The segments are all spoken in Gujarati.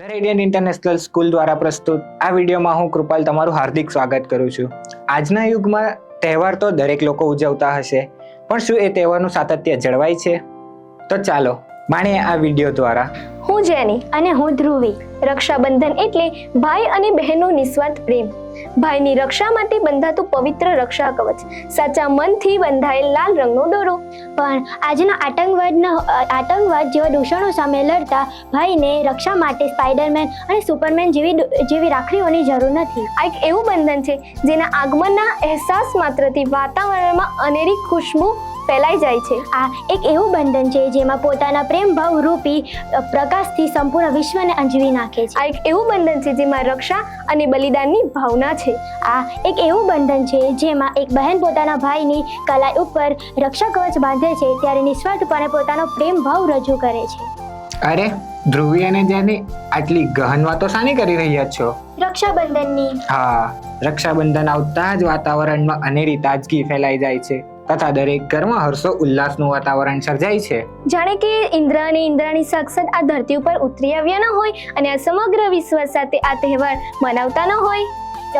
રેડિયન્ટ ઇન્ટરનેશનલ સ્કૂલ દ્વારા પ્રસ્તુત આ વિડીયોમાં હું કૃપાલ તમારું હાર્દિક સ્વાગત કરું છું. આજના યુગમાં તહેવાર તો દરેક લોકો ઉજવતા હશે, પણ શું એ તહેવારનું સાતત્ય જળવાય છે? તો ચાલો, માણીએ આ વીડિયો દ્વારા. હું જેની અને હું ધ્રુવી, રક્ષાબંધન એટલે ભાઈ અને બહેનનો નિસ્વાર્થ પ્રેમ. ભાઈની રક્ષા માટે બંધાતું પવિત્ર રક્ષા કવચ. સાચા મનથી બંધાયેલ લાલ રંગનો દોરો. પણ આજના આતંકવાદના, આતંકવાદ જેવા દૂષણો સામે લડતા ભાઈને રક્ષા માટે સ્પાઈડરમેન અને સુપરમેન જેવી જેવી રાખડીઓની જરૂર નથી. આ એક એવું બંધન છે, જેના આગમનના અહેસાસ માત્રથી વાતાવરણમાં અનેરી ખુશ્બુ ફેલાઈ જાય છે. આ એક એવું બંધન છે જેમાં પોતાના પ્રેમ ભાવ રૂપી પ્રકાશથી સંપૂર્ણ વિશ્વને અંજવી નાખે છે. આ એક એવું બંધન છે જેમાં રક્ષા અને બલિદાનની ભાવના છે. આ એક એવું બંધન છે જેમાં એક બહેન પોતાના ભાઈની કલાઈ ઉપર રક્ષા કવચ બાંધે છે ત્યારે નિસ્વાર્થપણે પોતાનો પ્રેમ ભાવ રજૂ કરે છે. અરે ધ્રુવી અને જેની આટલી ગહન વાતો શાની કરી રહ્યા છો? રક્ષાબંધનની. હા રક્ષાબંધન આવતા જ વાતાવરણમાં અનેરી તાજગી ફેલાઈ જાય છે. તથા દરેક ઘરમાં હર્ષો ઉલ્લાસનું વાતાવરણ સર્જાય છે. જાણે કે ઇન્દ્ર અને ઇન્દ્રાણી સાક્ષાત આ ધરતી ઉપર ઉતરી આવ્યા ન હોય અને આ સમગ્ર વિશ્વ સાથે આ તહેવાર મનાવતા ન હોય.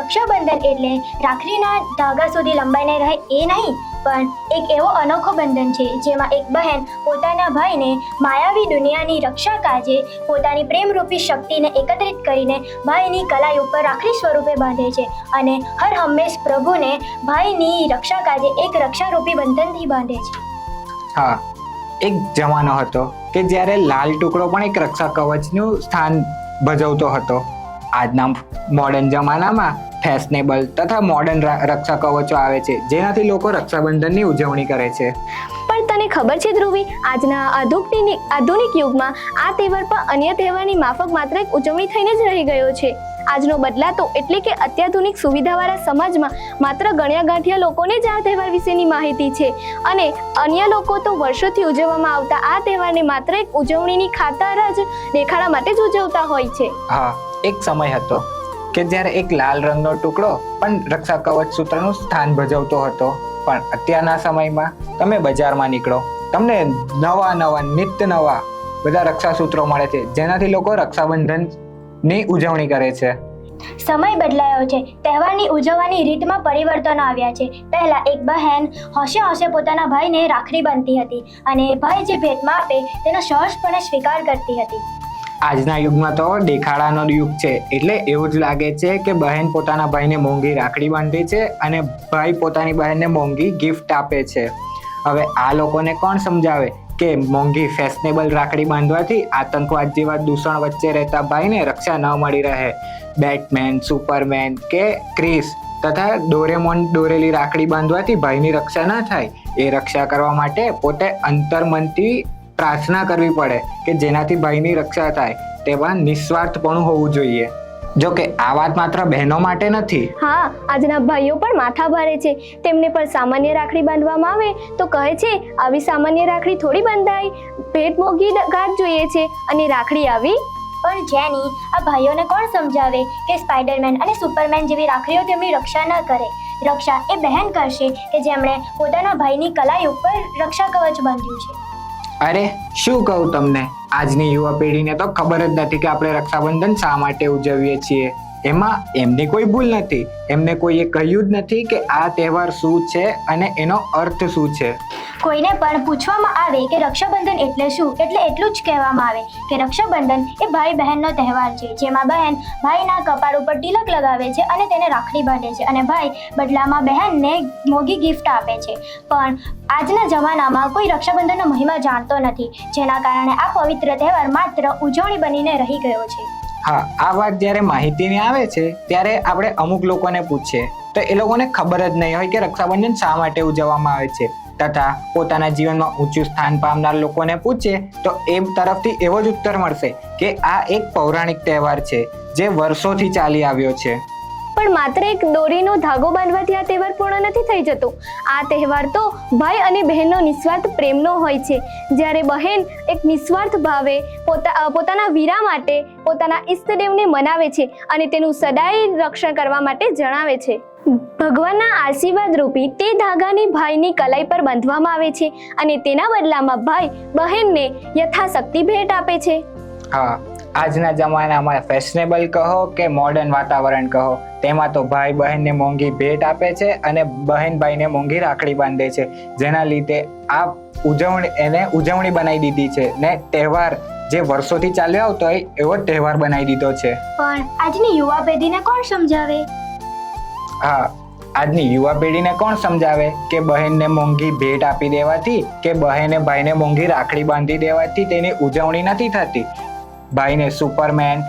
રક્ષાબંધન એટલે રાખડીના ધાગા સુધી લંબાઈને રહે એ નહીં, પણ એક એવો અનોખો બંધન છે જેમાં એક બહેન પોતાના ભાઈને માયાવી દુનિયાની રક્ષા કાજે પોતાની પ્રેમરૂપી શક્તિને એકત્રિત કરીને ભાઈની કલાઈ ઉપર રાખડી સ્વરૂપે બાંધે છે અને હર હંમેશ પ્રભુને ભાઈની રક્ષા કાજે એક રક્ષારૂપી બંધનથી બાંધે છે. હા, એક જમાનો હતો કે જ્યારે લાલ ટુકડો પણ એક રક્ષા કવચનું સ્થાન ભજવતો હતો. આજના મોડર્ન જમાનામાં ફેશનેબલ તથા મોડર્ન રક્ષા કવચો આવે છે. જેનાથી લોકો રક્ષાબંધનની ઉજવણી કરે છે. પણ તને ખબર છે ધ્રુવી આજના આધુનિક આધુનિક યુગમાં આ તહેવાર પણ અન્ય તહેવારની માફક માત્ર એક ઉજવણી થઈને જ રહી ગયો છે. આજનો બદલાતો એટલે કે અત્યાધુનિક સુવિધાવાળા સમાજમાં માત્ર ગણ્યા ગાંઠિયા લોકોને જ આ તહેવાર વિશેની માહિતી છે. અને અન્ય લોકો તો વર્ષોથી ઉજવવામાં આવતા આ તહેવારને માત્ર એક ઉજવણીની ખાતર જ દેખાડા માટે જ ઉજવતા હોય છે. હા. એક સમય હતો કે જ્યારે એક લાલ રંગનો ટુકડો પણ રક્ષા કવચ સૂત્રનું સ્થાન ભજવતો હતો. પણ અત્યારના સમયમાં તમે બજારમાં નીકળો. તમને નવા નવા, નિત્ય નવા બધા રક્ષા સૂત્રો મળે છે. જેનાથી લોકો રક્ષાબંધનની ઉજવણી કરે છે. સમય બદલાયો છે. તહેવારની ઉજવવાની રીતમાં પરિવર્તનો આવ્યા છે. પહેલા એક બહેન હોશે હોશે પોતાના ભાઈને રાખડી બાંધતી હતી અને ભાઈ જે ભેટમાં આપે તેનો સહજપણે સ્વીકાર કરતી હતી. આજના યુગમાં તો દેખાડાનો યુગ છે. એટલે એવું જ લાગે છે કે બહેન પોતાના ભાઈને મોંઘી રાખડી બાંધે છે અને ભાઈ પોતાની બહેનને મોંઘી ગિફ્ટ આપે છે. હવે આ લોકોને કોણ સમજાવે કે મોંઘી ફેશનેબલ રાખડી બાંધવાથી આતંકવાદ જેવા દૂષણ વચ્ચે રહેતા ભાઈને રક્ષા ન મળી રહે? બેટમેન સુપરમેન કે ક્રિસ તથા ડોરેમોન દોરેલી રાખડી બાંધવાથી ભાઈની રક્ષા ન થાય? એ રક્ષા કરવા માટે પોતે અંતર્મનથી પ્રાર્થના કરવી પડે કે જેનાથી ભાઈની રક્ષા થાય તેવા નિસ્વાર્થપણું હોવું જોઈએ. જો કે આ વાત માત્ર બહેનો માટે નથી. હા આજના ભાઈઓ પણ માથા ભારે છે. તેમને પણ સામાન્ય રાખડી બાંધવામાં આવે તો કહે છે આવી સામાન્ય રાખડી થોડી બંધાય. ભેટ મોંઘી ગાઢ જોઈએ છે અને રાખડી આવી. પણ જેની આ ભાઈઓને કોણ સમજાવે કે સ્પાઈડરમેન અને સુપરમેન જેવી રાખડીઓ તેમની રક્ષા ન કરે? રક્ષા એ બહેન કરશે કે જેમણે પોતાના ભાઈની કલાઈ ઉપર રક્ષા કવચ બાંધ્યું છે. અરે, શું કહું તમને? આજની યુવા પેઢીને તો ખબર જ નથી કે આપણે રક્ષાબંધન શા માટે ઉજવીએ છીએ. એમાં એમની કોઈ ભૂલ નથી. એમને કોઈએ કહ્યું જ નથી કે આ તહેવાર શું છે અને એનો અર્થ શું છે. કોઈને પણ પૂછવામાં આવે કે રક્ષાબંધન એટલે શું? એટલે એટલું જ કહેવામાં આવે કે રક્ષાબંધન એ ભાઈ બહેનનો તહેવાર છે, જેમાં બહેન ભાઈના કપાળ ઉપર તિલક લગાવે છે અને તેને રાખડી બાંધે છે અને ભાઈ બદલામાં બહેનને મોંઘી ગિફ્ટ આપે છે. પણ આજના જમાનામાં કોઈ રક્ષાબંધનનો મહિમા જાણતો નથી, જેના કારણે આ પવિત્ર તહેવાર માત્ર ઉજવણી બનીને રહી ગયો છે. હા, આ વાત જ્યારે માહિતીની આવે છે, ત્યારે આપણે અમુક લોકોને પૂછીએ. તો એ લોકોને ખબર જ નહીં હોય કે રક્ષાબંધન શા માટે ઉજવવામાં આવે છે. તથા પોતાના જીવનમાં ઊંચું સ્થાન પામનાર લોકોને પૂછીએ, તો એ તરફથી એવો જ ઉત્તર મળશે કે આ એક પૌરાણિક તહેવાર છે, જે વર્ષોથી ચાલી આવ્યો છે. પણ માત્ર એક દોરીનો ધાગો બાંધવાથી આ તહેવાર પૂર્ણ નથી થઈ જતો. આ તહેવાર તો ભાઈ અને બહેનનો નિસ્વાર્થ પ્રેમનો હોય છે. જ્યારે બહેન એક નિસ્વાર્થ ભાવે, પોતા પોતાના વીરા માટે, પોતાના ઈષ્ટદેવને મનાવે છે અને તેનું સદાય રક્ષણ કરવા માટે જણાવે છે. ભગવાનના આશીર્વાદ રૂપી તે ધાગાને ભાઈની કલાઈ પર બાંધવામાં આવે છે અને તેના બદલામાં ભાઈ બહેનને યથાશક્તિ ભેટ આપે છે. હા આજના જમાનામાં ફેશનેબલ કહો કે મોડર્ન વાતાવરણ કહો તેમાં તો ભાઈ બહેનને મોંઘી ભેટ આપે છે અને બહેન ભાઈને મોંઘી રાખડી બાંધે છે જેના લીધે આ ઉજવણી એને ઉજવણી બનાવી દીધી છે ને તહેવાર જે વર્ષોથી ચાલ્યો આવતો હોય એવો તહેવાર બનાવી દીધો છે. પણ આજની યુવા પેઢીને કોણ સમજાવે? હા આજની યુવા પેઢીને કોણ સમજાવે? કે બહેનને મોંઘી ભેટ આપી દેવાથી કે બહેને ભાઈને મોંઘી રાખડી બાંધી દેવાથી તેની ઉજવણી નથી થતી? ભાઈને સુપરમેન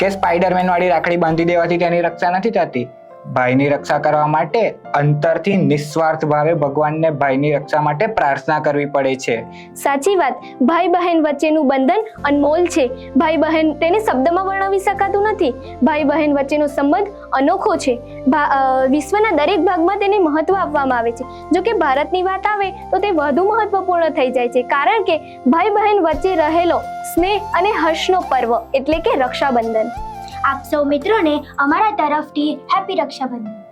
કે સ્પાઈડરમેન વાળી રાખડી બાંધી દેવાથી તેની રક્ષા નથી થતી. ભાઈની રક્ષા કરવા માટે અંતરથી નિસ્વાર્થ ભાવે ભગવાનને ભાઈની રક્ષા માટે પ્રાર્થના કરવી પડે છે. સાચી વાત. ભાઈ બહેન વચ્ચેનું બંધન અનમોલ છે. ભાઈ બહેન તેને શબ્દમાં વર્ણવી શકાતું નથી. ભાઈ બહેન વચ્ચેનો સંબંધ અનોખો છે. વિશ્વના દરેક ભાગમાં તેને મહત્વ આપવામાં આવે છે. જો કે ભારતની વાત આવે તો તે વધુ મહત્વપૂર્ણ થઈ જાય છે. કારણ કે ભાઈ બહેન વચ્ચે રહેલો સ્નેહ અને હર્ષનો પર્વ એટલે કે રક્ષાબંધન. આપ સૌ મિત્રોને અમારા તરફથી હેપી રક્ષાબંધન.